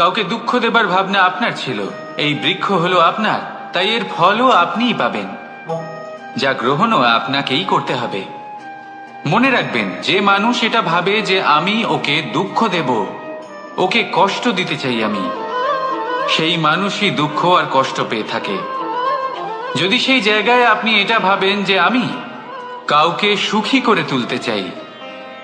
কাউকে দুঃখ দেবার ভাবনা আপনার ছিল। এই বৃক্ষ হলো আপনার, তাই এর ফলও আপনিই পাবেন। যা গ্রহণও আপনাকেই করতে হবে। মনে রাখবেন, যে মানুষ এটা ভাবে যে আমি ওকে দুঃখ দেব, ওকে কষ্ট দিতে চাই আমি। সেই মানুষই দুঃখ আর কষ্ট পেয়ে থাকে। যদি সেই জায়গায় আপনি এটা ভাবেন যে আমি কাউকে সুখী করে তুলতে চাই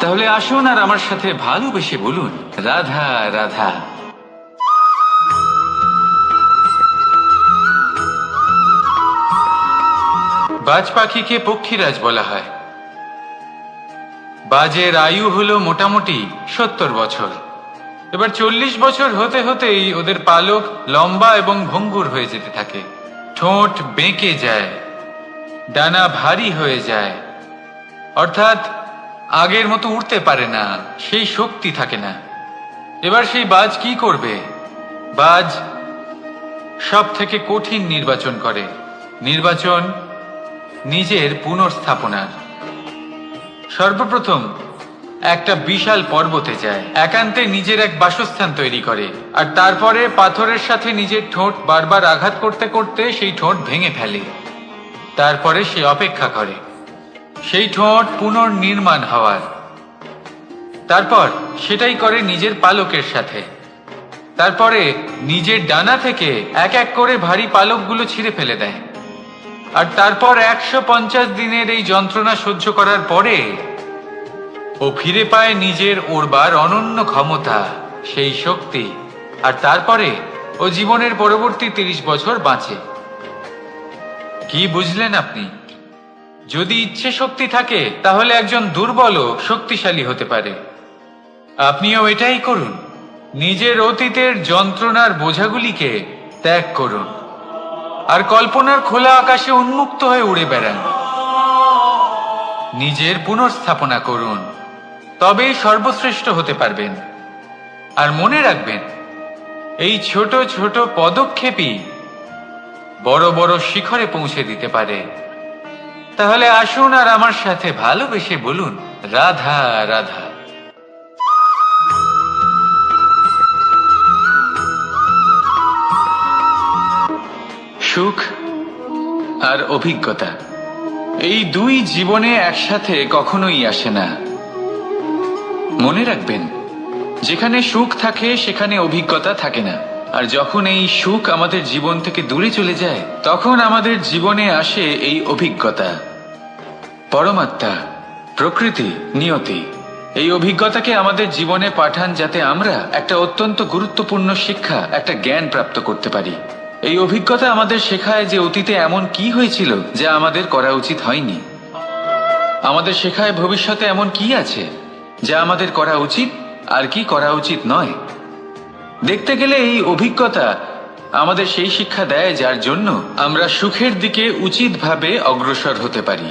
তাহলে আসুন আর আমার সাথে ভালোবেসে বলুন। রাধা রাধা। বাজ পাখিকে পক্ষীরাজ বলা হয়। বাজের আয়ু হলো মোটামুটি সত্তর বছর। এবার চল্লিশ বছর হতে হতেই ওদের পালক লম্বা এবং ভঙ্গুর হয়ে যেতে থাকে। ঠোঁট বেঁকে যায়, ডানা ভারী হয়ে যায়। অর্থাৎ আগের মতো উঠতে পারে না, সেই শক্তি থাকে না। এবার সেই বাজ কি করবে? বাজ সব থেকে কঠিন নির্বাচন করে। নির্বাচন নিজের পুনর্স্থাপনার। সর্বপ্রথম একটা বিশাল পর্বতে যায়। একান্তে নিজের এক বাসস্থান তৈরি করে। আর তারপরে পাথরের সাথে নিজের ঠোঁট বারবার আঘাত করতে করতে সেই ঠোঁট ভেঙে ফেলে। তারপরে সে অপেক্ষা করে। সেই ঠোঁট পুনর্নির্মাণ হওয়ার। তারপর সেটাই করে নিজের পালকের সাথে। তারপরে নিজের ডানা থেকে এক এক করে ভারী পালকগুলো ছিঁড়ে ফেলে দেয়। আর তারপর একশো পঞ্চাশ দিনের এই যন্ত্রণা সহ্য করার পরে ও ফিরে পায় নিজের ওরবার অনন্য ক্ষমতা, সেই শক্তি। আর তারপরে ও জীবনের পরবর্তী তিরিশ বছর বাঁচে। কি বুঝলেন আপনি? যদি ইচ্ছে শক্তি থাকে, তাহলে একজন দুর্বলও শক্তিশালী হতে পারে। আপনিও এটাই করুন। নিজের অতীতের যন্ত্রণার বোঝাগুলিকে ত্যাগ করুন। আর কল্পনার খোলা আকাশে উন্মুক্ত হয়ে উড়ে বেড়ান। নিজের পুনর্স্থাপনা করুন। তবেই সর্বশ্রেষ্ঠ হতে পারবেন। আর মনে রাখবেন, এই ছোট ছোট পদক্ষেপই বড় বড় শিখরে পৌঁছে দিতে পারে। তাহলে আসুন আর আমার সাথে ভালোবেসে বলুন, রাধা রাধা। সুখ আর অভিজ্ঞতা, এই দুই জীবনে একসাথে কখনোই আসে না। মনে রাখবেন, যেখানে সুখ থাকে, সেখানে অভিজ্ঞতা থাকে না। আর যখন এই সুখ আমাদের জীবন থেকে দূরে চলে যায়, তখন আমাদের জীবনে আসে এই অভিজ্ঞতা। পরমাত্মা, প্রকৃতি, নিয়তি। এই অভিজ্ঞতাকে আমাদের জীবনে পাঠান যাতে আমরা একটা অত্যন্ত গুরুত্বপূর্ণ শিক্ষা, একটা জ্ঞান প্রাপ্ত করতে পারি। এই অভিজ্ঞতা আমাদের শেখায় যে অতীতে এমন কি হয়েছিল যা আমাদের করা উচিত হয়নি। আমাদের শেখায় ভবিষ্যতে এমন কি আছে যা আমাদের করা উচিত আর কি করা উচিত নয়। দেখতে গেলে এই অভিজ্ঞতা আমাদের সেই শিক্ষা দেয় যার জন্য আমরা সুখের দিকে উচিতভাবে অগ্রসর হতে পারি।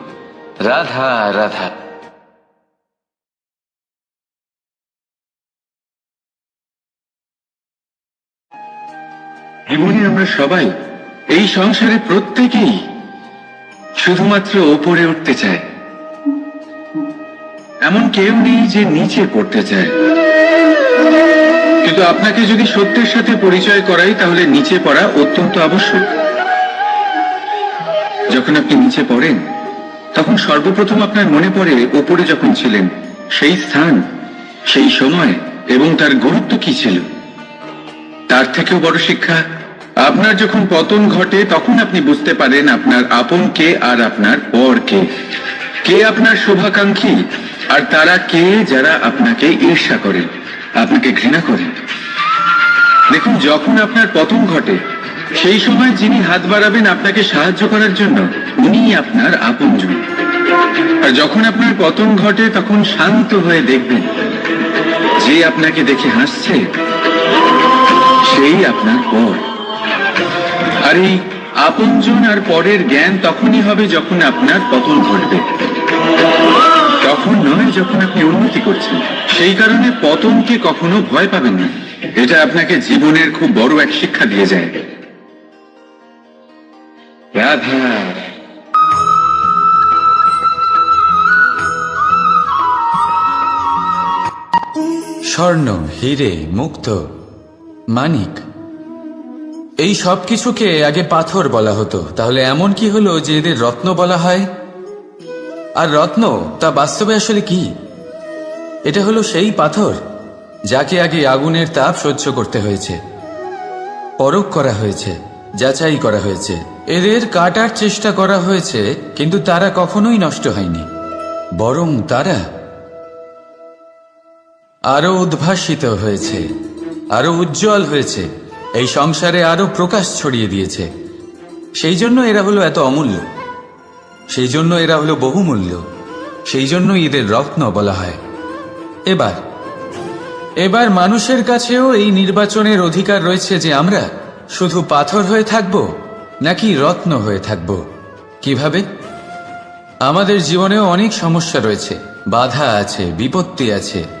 রাধা রাধা। জীবনে আমরা সবাই এই সংসারে প্রত্যেকেই শুধুমাত্র ওপরে উঠতে চায়। এমন কেউ নেই যে নিচে পড়তে চায়। কিন্তু আপনাকে যদি সত্যের সাথে পরিচয় করাই, তাহলে নিচে পড়া অত্যন্ত আবশ্যক। যখন আপনি নিচে পড়েন তখন সর্বপ্রথম আপনার মনে পড়ে ওপরে যখন ছিলেন, সেই স্থান, সেই সময় এবং তার গুরুত্ব কি ছিল? তার থেকেও বড় শিক্ষা, আপনার যখন পতন ঘটে, তখন আপনি বুঝতে পারেন আপনার আপন কে আর আপনার পর কে। কে আপনার শুভাকাঙ্ক্ষী, আর তারা কে যারা আপনাকে ঈর্ষা করে, আপনাকে ঘৃণা করে। দেখুন, যখন আপনার পতন ঘটে, সেই সময় যিনি হাত বাড়াবেন আপনাকে সাহায্য করার জন্য উনি আপনার আপনজন আর যখন আপনার পতন ঘটে, তখন শান্ত হয়ে দেখবেন, যে আপনাকে দেখে হাসছে, সেই আপনার পর। আর এই আপনজন আর পরের জ্ঞান তখনই হবে যখন আপনার পতন ঘটবে। তখন নয় যখন আপনি উন্নতি করছেন। সেই কারণে পতনকে কখনো ভয় পাবেন না। এটা আপনাকে জীবনের খুব বড় এক শিক্ষা দিয়ে যায়। রাধা স্বর্ণ হিরে, মুক্ত, মানিক। এই সব কিছুকে আগে পাথর বলা হতো। তাহলে এমন কি হলো যে এদের রত্ন বলা হয়? আর রত্ন তা বাস্তবে আসলে কি? এটা হলো সেই পাথর যাকে আগে আগুনের তাপ সহ্য করতে হয়েছে, পরখ করা হয়েছে, যাচাই করা হয়েছে। এদের কাটার চেষ্টা করা হয়েছে, কিন্তু তারা কখনোই নষ্ট হয়নি। বরং তারা আরও উদ্ভাসিত হয়েছে, আরও উজ্জ্বল হয়েছে, এই সংসারে আরও প্রকাশ ছড়িয়ে দিয়েছে। সেই জন্য এরা হলো এত অমূল্য। সেই জন্য এরা হলো বহুমূল্য। সেই জন্য এদের রত্ন বলা হয়। এবার এবার মানুষের কাছেও এই নির্বাচনের অধিকার রয়েছে যে আমরা শুধু পাথর হয়ে থাকব, নাকি রত্ন হয়ে থাকব। কীভাবে? আমাদের জীবনেও অনেক সমস্যা রয়েছে। বাধা আছে, বিপত্তি আছে।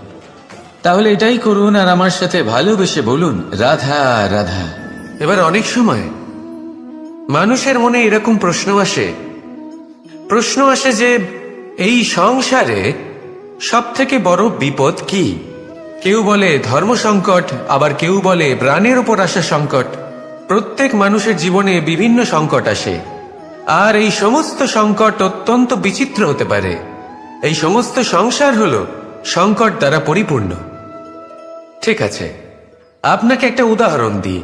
তাহলে এটাই করুন আর আমার সাথে ভালোবেসে বলুন, রাধা রাধা। এবার অনেক সময় মানুষের মনে এরকম প্রশ্ন আসে। প্রশ্ন আসে যে, এই সংসারে সব থেকে বড় বিপদ কি? কেউ বলে ধর্ম সংকট, আবার কেউ বলে প্রাণের উপর আসা সংকট। প্রত্যেক মানুষের জীবনে বিভিন্ন সংকট আসে। আর এই সমস্ত সংকট অত্যন্ত বিচিত্র হতে পারে। এই সমস্ত সংসার হল সংকট দ্বারা পরিপূর্ণ। ঠিক আছে, আপনাকে একটা উদাহরণ দিই।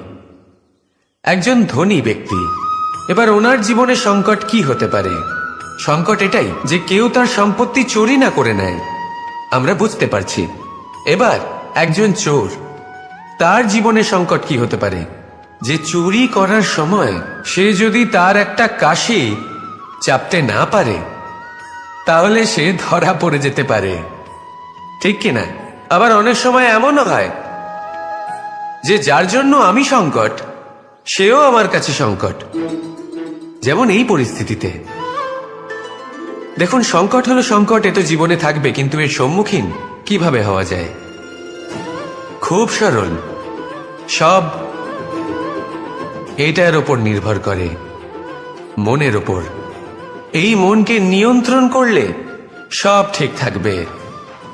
একজন ধনী ব্যক্তি, এবার ওনার জীবনে সংকট কি হতে পারে? সংকট এটাই যে কেউ তার সম্পত্তি চুরি না করে নেয়। আমরা বুঝতে পারছি। এবার একজন চোর, তার জীবনে সংকট কি হতে পারে? যে চুরি করার সময় সে যদি তার একটা কাশি চাপতে না পারে, তাহলে সে ধরা পড়ে যেতে পারে। ঠিক কিনা আবার অনেক সময় এমনও হয় যে যার জন্য আমি সংকট, সেও আমার কাছে সংকট। যেমন এই পরিস্থিতিতে। দেখুন, সংকট হলো সংকট, এ তো জীবনে থাকবে, কিন্তু এর সম্মুখীন কীভাবে হওয়া যায়? খুব সরল। সব এটার ওপর নির্ভর করে, মনের ওপর। এই মনকে নিয়ন্ত্রণ করলে সব ঠিক থাকবে।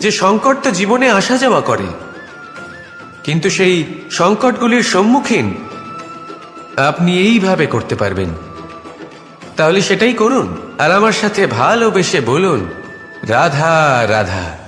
যে সংকট তো জীবনে আসা যাওয়া করে। কিন্তু সেই সংকটগুলির সম্মুখীন আপনি এইভাবে করতে পারবেন। তাহলে সেটাই করুন আর আমার সাথে ভালোবেসে বলুন, রাধা রাধা।